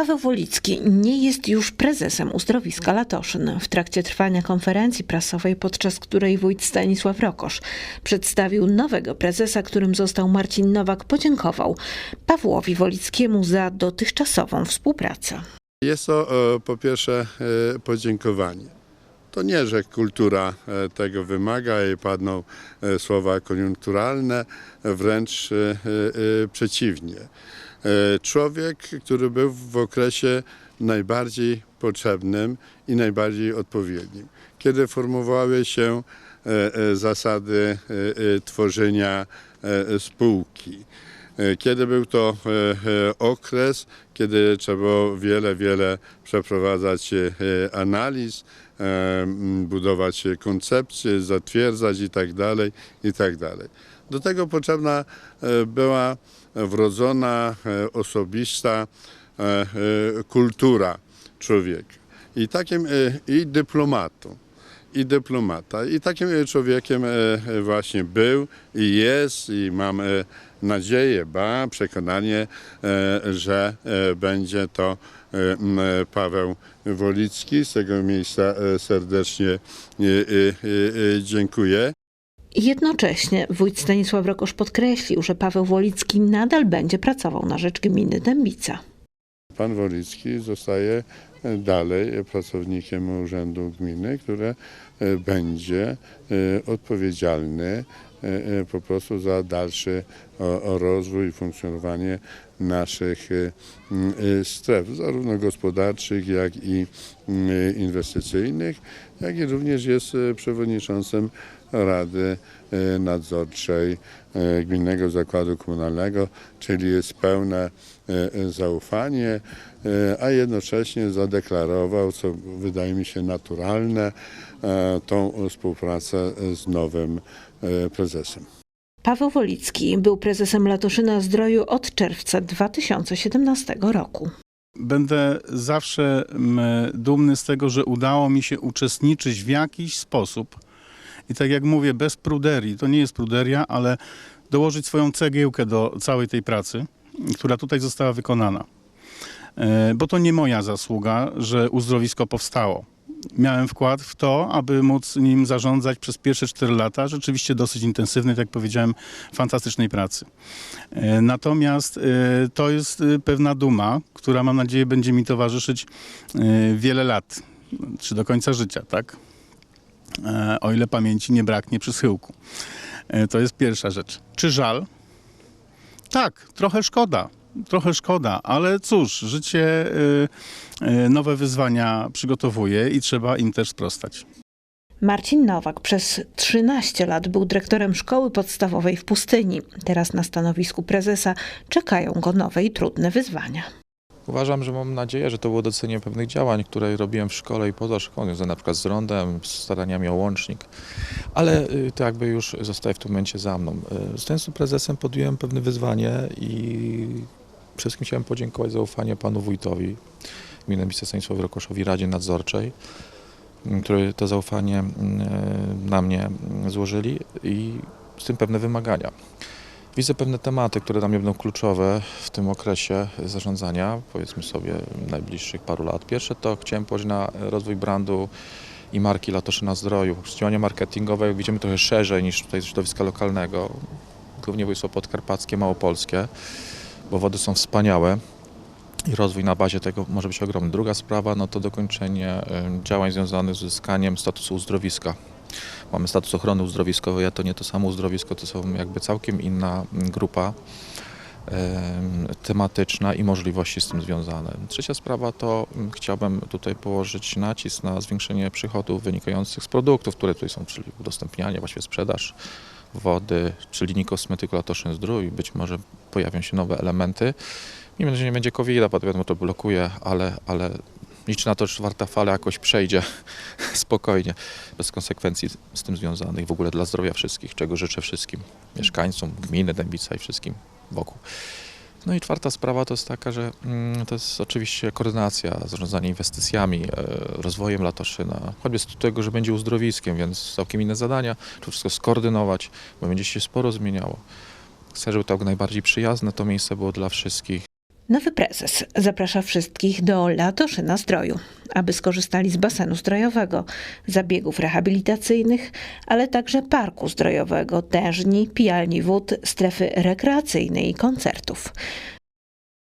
Paweł Wolicki nie jest już prezesem uzdrowiska Latoszyn. W trakcie trwania konferencji prasowej, podczas której wójt Stanisław Rokosz przedstawił nowego prezesa, którym został Marcin Nowak, podziękował Pawłowi Wolickiemu za dotychczasową współpracę. Jest to e, po pierwsze e, podziękowanie. To nie, że kultura e, tego wymaga i padną słowa koniunkturalne, wręcz przeciwnie. E, Człowiek, który był w okresie najbardziej potrzebnym i najbardziej odpowiednim, kiedy formułowały się e, e, zasady tworzenia spółki. Kiedy był to okres, kiedy trzeba wiele, wiele przeprowadzać analiz, budować koncepcje, zatwierdzać i tak Do tego potrzebna e, była wrodzona, e, osobista e, kultura człowieka. I takim i dyplomatu i dyplomata. I takim człowiekiem właśnie był i jest i mam nadzieję, ba, przekonanie, że będzie to Paweł Wolicki. Z tego miejsca serdecznie dziękuję. Jednocześnie wójt Stanisław Rokosz podkreślił, że Paweł Wolicki nadal będzie pracował na rzecz gminy Dębica. Pan Wolicki zostaje dalej pracownikiem Urzędu Gminy, które e, będzie e, odpowiedzialny e, e, po prostu za dalszy rozwój i funkcjonowanie naszych e, e, stref, zarówno gospodarczych, jak i e, inwestycyjnych, jak i również jest e, przewodniczącym Rady e, Nadzorczej e, Gminnego Zakładu Komunalnego, czyli jest pełne e, zaufanie, a jednocześnie zadeklarował, co wydaje mi się naturalne, tą współpracę z nowym prezesem. Paweł Wolicki był prezesem Latoszyna Zdroju od czerwca 2017 roku. Będę zawsze dumny z tego, że udało mi się uczestniczyć w jakiś sposób i tak jak mówię, bez pruderii, to nie jest pruderia, ale dołożyć swoją cegiełkę do całej tej pracy, która tutaj została wykonana. E, Bo to nie moja zasługa, że uzdrowisko powstało. Miałem wkład w to, aby móc nim zarządzać przez pierwsze 4 lata, rzeczywiście dosyć intensywnej, tak jak powiedziałem, fantastycznej pracy. E, Natomiast e, to jest pewna duma, która mam nadzieję będzie mi towarzyszyć wiele lat, czy do końca życia, tak? E, O ile pamięci nie braknie przy schyłku. E, To jest pierwsza rzecz. Czy żal? Tak, trochę szkoda. Trochę szkoda, ale cóż, życie y, y, nowe wyzwania przygotowuje i trzeba im też sprostać. Marcin Nowak przez 13 lat był dyrektorem szkoły podstawowej w pustyni. Teraz na stanowisku prezesa czekają go nowe i trudne wyzwania. Uważam, że mam nadzieję, że to było docenienie pewnych działań, które robiłem w szkole i poza szkołą, związane przykład z rondem, z staraniami o łącznik, ale y, to jakby już zostaje w tym momencie za mną. Y, Zostając prezesem podjąłem pewne wyzwanie i wszystkim chciałem podziękować za ufanie panu wójtowi gminy Stanisławowi Rokoszowi Radzie Nadzorczej, y, który to zaufanie na mnie złożyli i z tym pewne wymagania. Widzę pewne tematy, które dla mnie będą kluczowe w tym okresie zarządzania, powiedzmy sobie najbliższych paru lat. Pierwsze to chciałem położyć na rozwój brandu i marki Latoszyna Zdroju. Działania marketingowe widzimy trochę szerzej niż tutaj środowiska lokalnego, głównie województwo podkarpackie, małopolskie, bo wody są wspaniałe i rozwój na bazie tego może być ogromny. Druga sprawa no to dokończenie em, działań związanych z uzyskaniem statusu uzdrowiska. Mamy status ochrony uzdrowiskowej, a to nie to samo uzdrowisko, to są jakby całkiem inna grupa em, tematyczna i możliwości z tym związane. Trzecia sprawa to mm, chciałbym tutaj położyć nacisk na zwiększenie przychodów wynikających z produktów, które tutaj są, czyli udostępnianie, właściwie sprzedaż wody, czy linii kosmetyku Latoszyn Zdrój. Być może pojawią się nowe elementy. Mimo, że nie będzie covid bo to blokuje, ale, ale liczę na to, że czwarta fala jakoś przejdzie spokojnie, bez konsekwencji z tym związanych, w ogóle dla zdrowia wszystkich, czego życzę wszystkim mieszkańcom gminy Dębica i wszystkim wokół. No i czwarta sprawa to jest taka, że mm, to jest oczywiście koordynacja, zarządzanie inwestycjami, e, rozwojem Latoszyna, choćby z tego, że będzie uzdrowiskiem, więc całkiem inne zadania, to wszystko skoordynować, bo będzie się sporo zmieniało. Chcę, żeby to najbardziej przyjazne to miejsce było dla wszystkich. Nowy prezes zaprasza wszystkich do Latoszy na Zdroju, aby skorzystali z basenu zdrojowego, zabiegów rehabilitacyjnych, ale także parku zdrojowego, tężni, pijalni wód, strefy rekreacyjnej i koncertów.